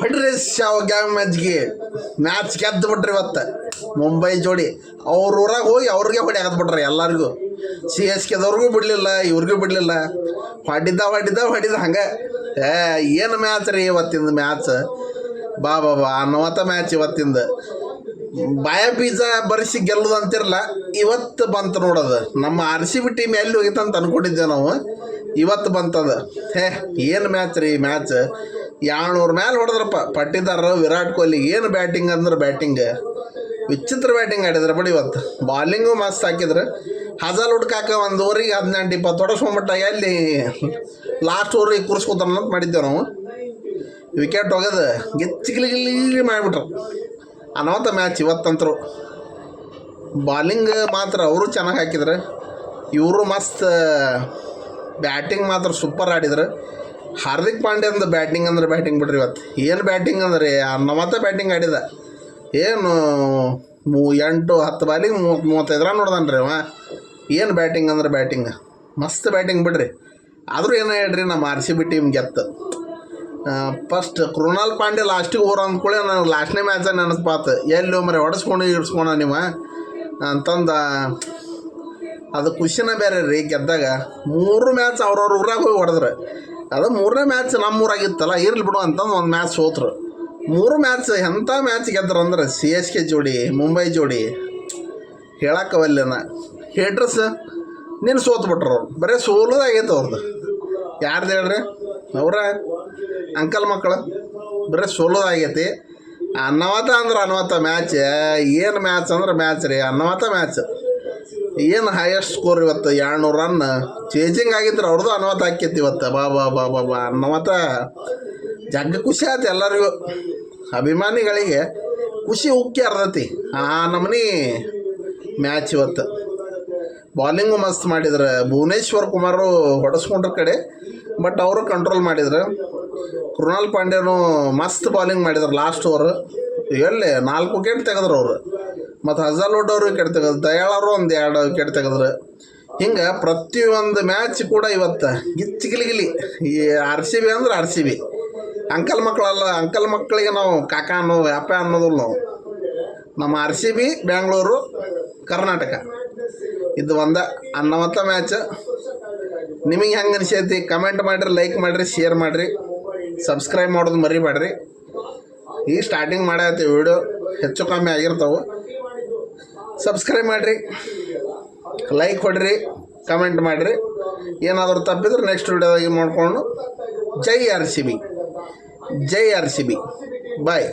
ಹೊಡ್ರಿ ಶಾವ್ ಗ್ಯಾವ್ ಮ್ಯಾಚ್ಗೆ match ಗೆದ್ದು ಬಿಟ್ರಿ ಇವತ್ತು. ಮುಂಬೈ ಜೋಡಿ. ಅವ್ರ ಊರಾಗ ಹೋಗಿ ಅವ್ರಿಗೆ ಹೊಡಿ ಬಿಟ್ರಿ ಎಲ್ಲರಿಗೂ. ಸಿ ಎಸ್ ಕೆದವ್ರಿಗೂ ಬಿಡಲಿಲ್ಲ, ಇವ್ರಿಗೂ ಬಿಡಲಿಲ್ಲ. ಹೊಡಿದ ಹೊಡಿದ ಹೊಡಿದ ಹಂಗೆ. ಏ, ಏನು ಮ್ಯಾಚ್ ರೀ ಇವತ್ತಿಂದ ಮ್ಯಾಚ್ ಬಾ ಬಾ ಬಾ ಅನ್ನವತ್ತ ಮ್ಯಾಚ್ ಇವತ್ತಿಂದ. ಬಾಯ ಬೀಜ ಬರಿಸಿ ಗೆಲ್ಲೋದು ಅಂತಿರಲ್ಲ ಇವತ್ತು ಬಂತು ನೋಡೋದು. ನಮ್ಮ ಆರ್ ಸಿ ಬಿ ಟೀಮ್ ಎಲ್ಲಿ ಹೋಗಿತ್ತು ಅಂತ ಅನ್ಕೊಂಡಿದ್ದೇವೆ ನಾವು. ಇವತ್ತು ಬಂತದ. ಹೇ, ಏನು ಮ್ಯಾಚ್ ರೀ ಮ್ಯಾಚ್ ಏಳ್ನೂರು ಮ್ಯಾಲೆ ಹೊಡೆದ್ರಪ್ಪ. ಪಟ್ಟಿದಾರ ವಿರಾಟ್ ಕೊಹ್ಲಿ ಏನು ಬ್ಯಾಟಿಂಗ್ ಅಂದ್ರೆ ಬ್ಯಾಟಿಂಗ್ ವಿಚಿತ್ರ ಬ್ಯಾಟಿಂಗ್ ಆಡಿದ್ರೆ ಬಿಡಿ ಇವತ್ತು. ಬಾಲಿಂಗು ಮಸ್ತ್ ಹಾಕಿದ್ರೆ ಹಜಲ್ ಹುಡ್ಕಾಕ ಒಂದು ಓವರಿಗೆ ಹದಿನೆಂಟು, ಇಪ್ಪತ್ತು ಹೊಡೆಸ್ಕೊಂಬಿಟ್ಟ ಎಲ್ಲಿ ಲಾಸ್ಟ್ ಓವರಿಗೆ ಕೂರಿಸ್ಕೊತಾರ ಅಂತ ಮಾಡಿದ್ದೇವೆ ನಾವು. ವಿಕೆಟ್ ಹೋಗೋದು ಗಿಚ್ಚಿಗಿಲಿ ಮಾಡಿಬಿಟ್ರು. ಅನಾಹುತ ಮ್ಯಾಚ್ ಇವತ್ತಂತರು. ಬಾಲಿಂಗ್ ಮಾತ್ರ ಅವರು ಚೆನ್ನಾಗಿ ಹಾಕಿದ್ರು, ಇವರು ಮಸ್ತ್ ಬ್ಯಾಟಿಂಗ್ ಮಾತ್ರ ಸೂಪರ್ ಆಡಿದ್ರು. ಹಾರ್ದಿಕ್ ಪಾಂಡ್ಯಂದು ಬ್ಯಾಟಿಂಗ್ ಅಂದ್ರೆ ಬ್ಯಾಟಿಂಗ್ ಬಿಡ್ರಿ ಇವತ್ತು. ಏನು ಬ್ಯಾಟಿಂಗ್ ಅಂದ್ರೆ ಅನ್ನಮತ್ತ ಬ್ಯಾಟಿಂಗ್ ಆಡಿದ. ಏನು, ಮೂ, ಎಂಟು, ಹತ್ತು ಬಾಲಿಗೆ ಮೂವತ್ತು ಮೂವತ್ತೈದು ರನ್ ನೋಡ್ದಾನ ರೀ ಅವ. ಏನು ಬ್ಯಾಟಿಂಗ್ ಅಂದ್ರೆ ಬ್ಯಾಟಿಂಗ್ ಮಸ್ತ್ ಬ್ಯಾಟಿಂಗ್ ಬಿಡ್ರಿ. ಆದರೂ ಏನೋ ಹೇಳ್ರಿ ನಮ್ಮ ಆರ್ ಸಿ ಬಿ ಟೀಮ್ ಗೆತ್ತು ಫಸ್ಟ್ ಕೃಣಾಲ್ ಪಾಂಡೆ ಲಾಸ್ಟಿಗೆ ಓವರ್ ಅಂದ್ಕೊಳ್ಳಿ ನನಗೆ ಲಾಸ್ಟ್ನೇ ಮ್ಯಾಚ ನೆನಪಾತು ಎಲ್ಲಿ ಮರೆ ಹೊಡೆಸ್ಕೊಂಡು, ಇಡ್ಸ್ಕೊಂಡ ನೀವು? ಅಂತಂದ ಅದು ಖುಷಿನ ಬೇರೆ ರೀ, ಗೆದ್ದಾಗ. ಮೂರು ಮ್ಯಾಚ್ ಅವ್ರವ್ರ ಊರಾಗ ಹೋಗಿ ಹೊಡೆದ್ರು. ಅದು ಮೂರನೇ ಮ್ಯಾಚ್ ನಮ್ಮ ಊರಾಗಿತ್ತಲ್ಲ ಇರ್ಲಿ ಬಿಡು ಅಂತಂದು ಒಂದು ಮ್ಯಾಚ್ ಸೋತ್ರು. ಮೂರು ಮ್ಯಾಚ್ ಎಂಥ ಮ್ಯಾಚ್ ಗೆದ್ದರು ಅಂದ್ರೆ ಸಿ ಎಸ್ ಕೆ ಜೋಡಿ ಮುಂಬೈ ಜೋಡಿ. ಹೇಳಕ್ಕವಲ್ಲೇನ ಹೇಟ್ರಸ್ ನೀನು ಸೋತ್ಬಿಟ್ರು ಅವ್ರು. ಬರೀ ಸೋಲೋದಾಗೈತೆ ಅವ್ರದ್ದು ಯಾರ್ದು ಹೇಳ್ರಿ? ಅವ್ರ? ಅಂಕಲ್ ಮಕ್ಕಳು. ಬರೀ ಸೋಲೋದಾಗೈತಿ ಅನ್ನವತ ಅಂದ್ರೆ ಅನ್ನವತ ಮ್ಯಾಚ್ ಏನು ಮ್ಯಾಚ್ ಅಂದ್ರೆ ಮ್ಯಾಚ್ ರೀ ಅನ್ನವತ ಮ್ಯಾಚ್ ಏನು ಹೈಯೆಸ್ಟ್ ಸ್ಕೋರ್ ಇವತ್ತು? ಏಳ್ನೂರು ರನ್ ಚೇಂಜಿಂಗ್ ಆಗಿದ್ರೆ ಅವ್ರದ್ದು ಅನ್ವತ್ತ ಹಾಕೈತಿ ಇವತ್ತು. ಬಾ ಬಾ ಬಾ ಬಾ ಬಾ ಅನ್ನವತ್ತ ಜಗ್ಗ ಖುಷಿ ಆಯ್ತು ಎಲ್ಲರಿಗೂ. ಅಭಿಮಾನಿಗಳಿಗೆ ಖುಷಿ ಉಕ್ಕಿ ಅರ್ಧತಿ ಆ, ನಮನಿ ಮ್ಯಾಚ್ ಇವತ್ತು. ಬಾಲಿಂಗು ಮಸ್ತ್ ಮಾಡಿದ್ರು. ಭುವನೇಶ್ವರ್ ಕುಮಾರು ಹೊಡೆಸ್ಕೊಂಡ್ರ ಕಡೆ ಬಟ್ ಅವರು ಕಂಟ್ರೋಲ್ ಮಾಡಿದ್ರು. ಕೃಣಾಲ್ ಪಾಂಡ್ಯನು ಮಸ್ತ್ ಬಾಲಿಂಗ್ ಮಾಡಿದ್ರು ಲಾಸ್ಟ್ ಓವರ್ ಎಲ್ಲಿ ನಾಲ್ಕು ವಿಕೆಟ್ ತೆಗೆದ್ರು ಅವರು. ಮತ್ತು ಹಜಲ್ವುಡ್ ಅವರು ತೆಗೆದ್ರು ದಯಾಳರು ಒಂದು ಎರಡು ವಿಕೆಟ್ ತೆಗೆದ್ರು. ಹಿಂಗೆ ಪ್ರತಿಯೊಂದು ಮ್ಯಾಚ್ ಕೂಡ ಇವತ್ತು ಗಿಚ್ಚಿ ಗಿಲಿಗಿಲಿ ಈ ಆರ್ ಸಿ ಬಿ ಅಂದ್ರೆ ಆರ್ ಸಿ ಬಿ ಅಂಕಲ್ ಮಕ್ಕಳಲ್ಲ ಅಂಕಲ್ ಮಕ್ಕಳಿಗೆ ನಾವು ಕಾಕ ಅನ್ನೋ ವ್ಯಾಪ ಅನ್ನೋದಿಲ್ಲ ನಾವು ನಮ್ಮ R C B Bangalore Karnataka ಇದು ಒಂದ ಅನ್ನವತ್ತ ಮ್ಯಾಚ್ ನಿಮಗೆ ಹೆಂಗೆ ಅನಿಸೈತಿ ಕಮೆಂಟ್ ಮಾಡಿರಿ ಲೈಕ್ ಮಾಡಿರಿ ಶೇರ್ ಮಾಡಿರಿ. ಸಬ್ಸ್ಕ್ರೈಬ್ ಮಾಡೋದು ಮರಿಬೇಡ್ರಿ ಈಗ ಸ್ಟಾರ್ಟಿಂಗ್ ಮಾಡತ್ತೆ ವಿಡಿಯೋ ಹೆಚ್ಚು ಕಮ್ಮಿ ಆಗಿರ್ತಾವೆ. ಸಬ್ಸ್ಕ್ರೈಬ್ ಮಾಡಿರಿ ಲೈಕ್ ಕೊಡ್ರಿ ಕಮೆಂಟ್ ಮಾಡಿರಿ. ಏನಾದರೂ ತಪ್ಪಿದ್ರೆ ನೆಕ್ಸ್ಟ್ ವೀಡಿಯೋದಾಗಿ ಮಾಡಿಕೊಂಡು ಜೈ ಆರ್ ಸಿ ಬಿ, ಜೈ ಆರ್ ಸಿ ಬಿ. ಬಾಯ್